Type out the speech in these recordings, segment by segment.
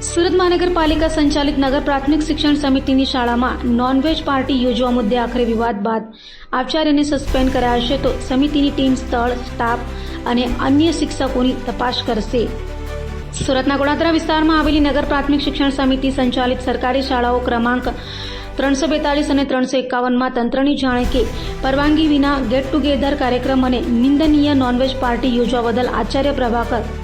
સુરત મહાનગરપાલિકા સંચાલિત નગર પ્રાથમિક શિક્ષણ સમિતિની શાળામાં નોનવેજ પાર્ટી યોજવા મુદ્દે આખરે વિવાદ બાદ આચાર્યને સસ્પેન્ડ કરાયા છે તો સમિતિની ટીમ સ્થળ સ્ટાફ અને અન્ય શિક્ષકોની તપાસ કરશે. સુરતના ગોળાદરા વિસ્તારમાં આવેલી નગર પ્રાથમિક શિક્ષણ સમિતિ સંચાલિત સરકારી શાળાઓ ક્રમાંક ત્રણસો બેતાલીસ અને ત્રણસો એકાવનમાં તંત્રની જાણે કે પરવાનગી વિના ગેટ ટુગેધર કાર્યક્રમ અને નિંદનીય નોનવેજ પાર્ટી યોજવા બદલ આચાર્ય પ્રભાકર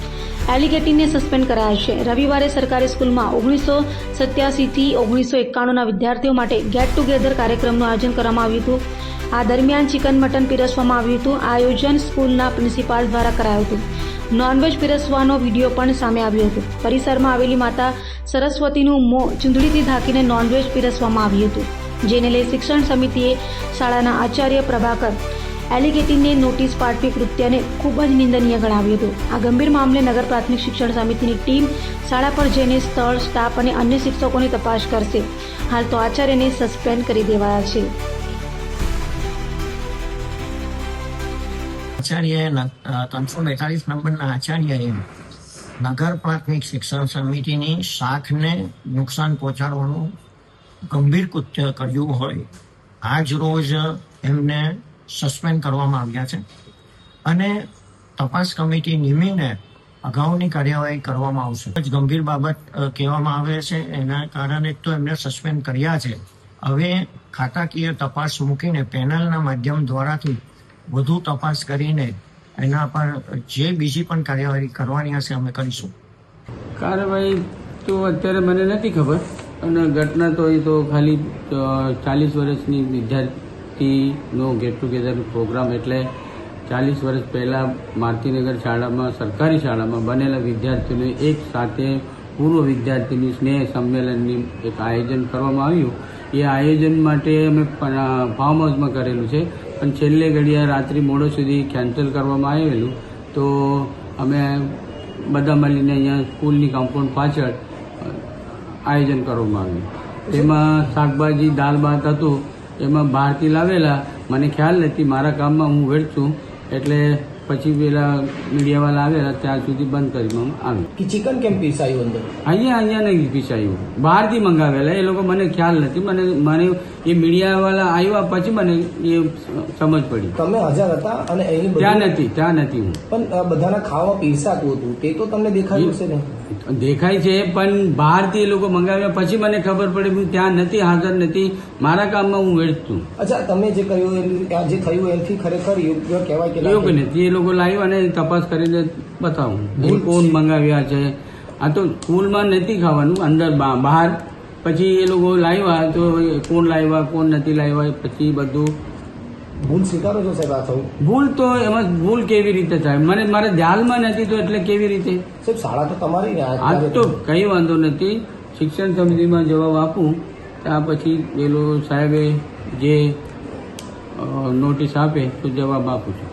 એલિગેટીને સસ્પેન્ડ કરાયા છે. રવિવારે સરકારી સ્કૂલમાં ઓગણીસો સત્યાસીથી ઓગણીસો એકાણુંના વિદ્યાર્થીઓ માટે ગેટ ટુગેધર કાર્યક્રમનું આયોજન કરવામાં આવ્યું હતું. આ દરમિયાન ચિકન મટન પીરસવામાં આવ્યું હતું. આ આયોજન સ્કૂલના પ્રિન્સિપાલ દ્વારા કરાયું હતું. નોનવેજ પીરસવાનો વીડિયો પણ સામે આવ્યો હતો. પરિસરમાં આવેલી માતા સરસ્વતીનું મોં ચૂંદડીથી ઢાંકીને નોનવેજ પીરસવામાં આવ્યું હતું. જેને લઈ શિક્ષણ સમિતિએ શાળાના આચાર્ય પ્રભાકર એલિગેટીને નોટિસ પાઠવી કૃત્યને ખૂબ જ નિંદનીય ગણાવ્યું હતું. આ ગંભીર મામલે નગર પ્રાથમિક શિક્ષણ સમિતિની ટીમ શાળા પર જઈને સ્થળ, સ્ટાફ અને અન્ય શિક્ષકોની તપાસ કરશે. હાલ તો આચાર્યને સસ્પેન્ડ કરી દેવાયા છે. આચાર્ય ત્રણસો બેતાલીસ નંબરના આચાર્યએ નગર પ્રાથમિક શિક્ષણ સમિતિની શાખને નુકસાન પહોંચાડવાનું ગંભીર કૃત્ય કર્યું હોય. આજ રોજ એમને સસ્પેન્ડ કરવામાં આવ્યા છે. અને તપાસ કમિટી નિમીને અગાઉની કાર્યવાહી કરવામાં આવશે. જ ગંભીર બાબત કહેવામાં આવે છે. એના કારણે તો એમને સસ્પેન્ડ કર્યા છે. હવે ખાતાકીય તપાસ મૂકીને પેનલના માધ્યમ દ્વારાથી વધુ તપાસ કરીને એના પર જે બીજી પણ કાર્યવાહી કરવાની હશે અમે કરીશું. કાર્યવાહી તો અત્યારે મને નથી ખબર. અને ઘટના તો એ તો ખાલી ચાલીસ વર્ષની વિદ્યાર્થીનો ગેટ ટુગેધર પ્રોગ્રામ એટલે ચાલીસ વર્ષ પહેલાં મારતીનગર શાળામાં સરકારી શાળામાં બનેલા વિદ્યાર્થીઓને એક સાથે પૂર્વ વિદ્યાર્થીની સ્નેહ સંમેલનની એક આયોજન કરવામાં આવ્યું. એ આયોજન માટે અમે ફાર્મ હાઉસમાં કરેલું છે. પણ છેલ્લે ઘડિયા રાત્રિ મોડો સુધી કેન્સલ કરવામાં આવેલું. તો અમે બધા મળીને અહીંયા સ્કૂલની કમ્પાઉન્ડ પાછળ આયોજન કરવામાં આવ્યું. તેમાં શાકભાજી દાળ ભાત હતું. એમાં બહારથી લાવેલા. મને ખ્યાલ નથી મારા કામમાં હું છું એટલે પછી પેલા મીડિયાવાળા આવેલા ત્યાં સુધી બંધ કરવામાં આવ્યું કે ચિકન કેમ પીસાયું અંદર? અહીંયા અહીંયા નહીં પીસાયું બહારથી મંગાવેલા એ લોકો મને ખ્યાલ નથી. મને મને એ મીડિયાવાળા આવ્યા પછી મને એ સમજ પડી. તમે હાજર હતા અને એની ત્યાં નથી ત્યાં નથી હું. પણ બધાના ખાવા પીરસાતું હતું. તે તો તમને દેખાયું છે ને? દેખાય છે પણ બહારથી એ લોકો મંગાવ્યા પછી મને ખબર પડી હું ત્યાં નથી હાજર નથી. મારા કામમાં હું વેચતું અચ્છા તમે જે કહ્યું જે થયું એથી ખરેખર યોગ્ય કહેવાય કે યોગ્ય નથી. એ લોકો લાવ્યા અને તપાસ કરીને બતાવું. ભૂલ કોણ મંગાવ્યા છે. આ તો સ્કૂલમાં નથી ખાવાનું અંદર બહાર. પછી એ લોકો લાવ્યા તો કોણ લાવ્યા કોણ નથી લાવ્યા પછી બધું. ભૂલ સ્વીકારો છો સાહેબ આ થયું ભૂલ તો એમાં ભૂલ કેવી રીતે થાય? મને મારે ધ્યાનમાં નથી તો એટલે કેવી રીતે? સાહેબ શાળા તો તમારી આ તો કઈ વાંધો નથી. શિક્ષણ સમિતિમાં જવાબ આપું. ત્યાં પછી પેલો સાહેબે જે નોટિસ આપે તો જવાબ આપું છું.